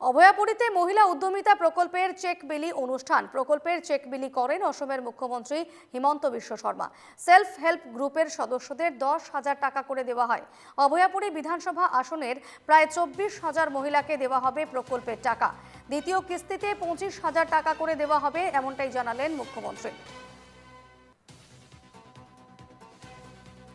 অভয়াপুরীতে মহিলা উদ্যমিতা প্রকল্পের চেক বিলি অনুষ্ঠান। প্রকল্পের চেক বিলি করেন অসমের মুখ্যমন্ত্রী হিমন্ত বিশ্ব শর্মা। সেলফ হেল্প গ্রুপের সদস্যদের দশ হাজার টাকা করে দেওয়া হয়। অভয়াপুরী বিধানসভা আসনের প্রায় চব্বিশ হাজার মহিলাকে দেওয়া হবে প্রকল্পের টাকা। দ্বিতীয় কিস্তিতে পঁচিশ হাজার টাকা করে দেওয়া হবে, এমনটাই জানালেন মুখ্যমন্ত্রী।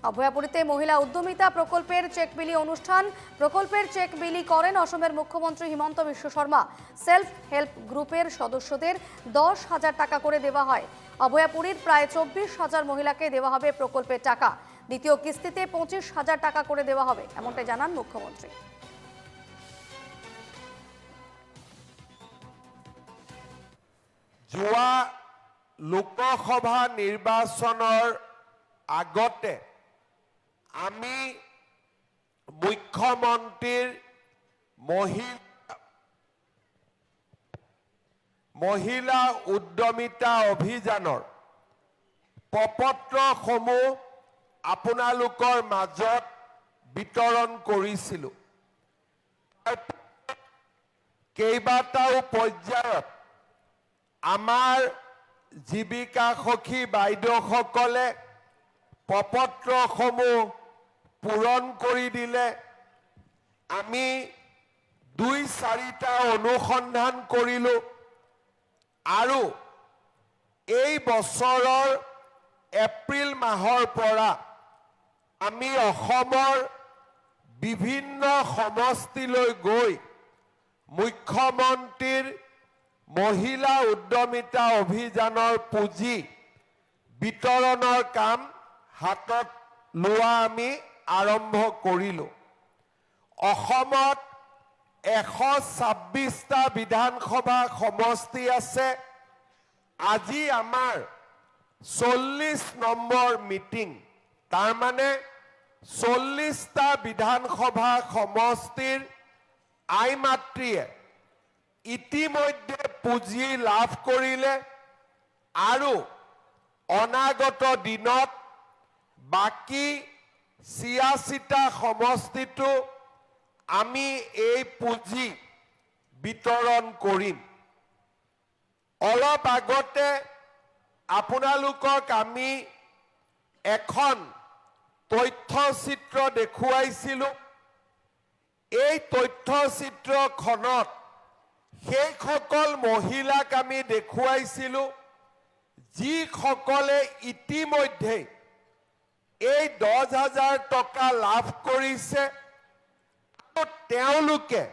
অভয়াপুরীতে মহিলা উদ্যমিতা প্রকল্পের চেক বিলি অনুষ্ঠান। প্রকল্পের চেক বিলি করেন অসমের মুখ্যমন্ত্রী হিমন্ত বিশ্ব শর্মা। সেলফ হেল্প গ্রুপের সদস্যদের দশ হাজার টাকা করে দেওয়া হয়। অভয়াপুরীর প্রায় চব্বিশ হাজার মহিলাকে দেওয়া হবে প্রকল্পের টাকা। দ্বিতীয় কিস্তিতে পঁচিশ হাজার টাকা করে দেওয়া হবে, এমনটাই জানান মুখ্যমন্ত্রী। যোৱা লোকসভা নিৰ্বাচনৰ আগতে আমি মুখ্যমন্ত্ৰীৰ মহিলা মহিলা উদ্যমিতা অভিযানৰ প্ৰপত্ৰসমূহ আপোনালোকৰ মাজত বিতৰণ কৰিছিলোঁ। কেইবাটাও পৰ্যায়ত আমাৰ জীৱিকা সখী বাইদেউসকলে প্ৰপত্ৰসমূহ পূৰণ কৰি দিলে, আমি দুই চাৰিটা অনুসন্ধান কৰিলোঁ আৰু এই বছৰৰ এপ্ৰিল মাহৰ পৰা আমি অসমৰ বিভিন্ন সমষ্টিলৈ গৈ মুখ্যমন্ত্ৰীৰ মহিলা উদ্যমিতা অভিযানৰ পুঁজি বিতৰণৰ কাম হাতত লোৱা আমি আৰম্ভ কৰিলোঁ। অসমত এশ ছাব্বিছটা বিধানসভা সমষ্টি আছে। আজি আমাৰ চল্লিছ নম্বৰ মিটিং। তাৰমানে চল্লিছটা বিধানসভা সমষ্টিৰ আই মাতৃয়ে ইতিমধ্যে পুঁজি লাভ কৰিলে আৰু অনাগত দিনত বাকী ছিয়াশীটা সমষ্টিটো আমি এই পুঁজি বিতৰণ কৰিম। অলপ আগতে আপোনালোকক আমি এখন তথ্যচিত্ৰ দেখুৱাইছিলোঁ। এই তথ্যচিত্ৰখনত সেইসকল মহিলাক আমি দেখুৱাইছিলোঁ, যিসকলে ইতিমধ্যে এই দহ হাজাৰ টকা লাভ কৰিছে তেওঁলোকে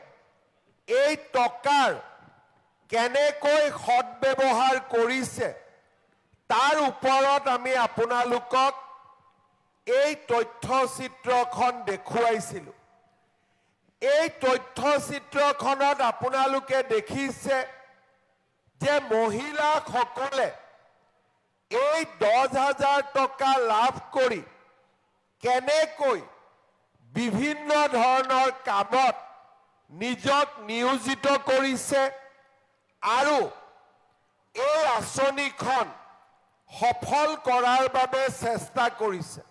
এই টকাৰ কেনেকৈ সদব্যৱহাৰ কৰিছে, তাৰ ওপৰত আমি আপোনালোকক এই তথ্যচিত্ৰখন দেখুৱাইছিলোঁ। এই তথ্যচিত্ৰখনত আপোনালোকে দেখিছে যে মহিলাসকলে এই দহ হাজাৰ টকা লাভ কৰি কেনেকৈ বিভিন্ন ধৰণৰ কামত নিজক নিয়োজিত কৰিছে আৰু এই আঁচনিখন সফল কৰাৰ বাবে চেষ্টা কৰিছে।